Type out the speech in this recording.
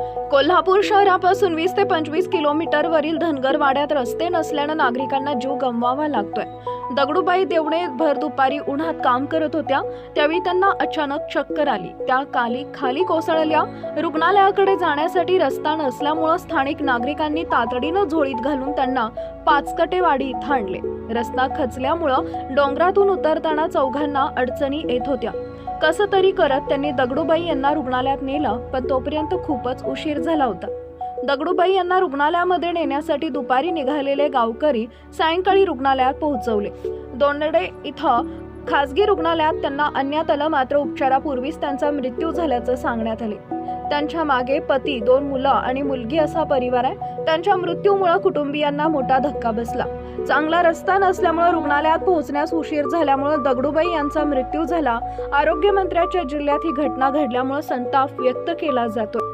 कोल्हापूर शहरापासून वीस ते पंचवीस किलोमीटरवरील धनगरवाड्यात रस्ते नसल्यानं नागरिकांना जीव गमवावा लागतोय. दगडूबाई देवणे भर दुपारी उन्हात काम करत होत्या त्यावेळी त्यांना अचानक चक्कर आली. त्या काली खाली कोसळल्या. रुग्णालयाकडे जाण्यासाठी रस्ता नसल्यामुळं स्थानिक नागरिकांनी तातडीनं झोळीत घालून त्यांना पाचकटेवाडी इथं आणले. रस्ता खचल्यामुळं डोंगरातून उतरताना चौघांना अडचणी येत होत्या. कसं तरी करत त्यांनी दगडूबाई यांना रुग्णालयात नेलं पण तोपर्यंत खूपच उशीर झाला होता. दगडूबाई यांना रुग्णालयामध्ये नेण्यासाठी दुपारी निघालेले गावकरी सायंकाळी रुग्णालयात पोहोचवले. दोंडडे इथं खासगी रुग्णालयात त्यांना अन्यात आलं मात्र उपचारापूर्वीच त्यांचा मृत्यू झाल्याचं सांगण्यात आले. त्यांच्या मागे पती दोन मुलं आणि मुलगी असा परिवार आहे. त्यांच्या मृत्यूमुळे कुटुंबियांना मोठा धक्का बसला. चांगला रस्ता नसल्यामुळे रुग्णालयात पोहोचण्यास उशीर झाल्यामुळे दगडूबाई यांचा मृत्यू झाला. आरोग्यमंत्र्याच्या जिल्ह्यात ही घटना घडल्यामुळे संताप व्यक्त केला जातो.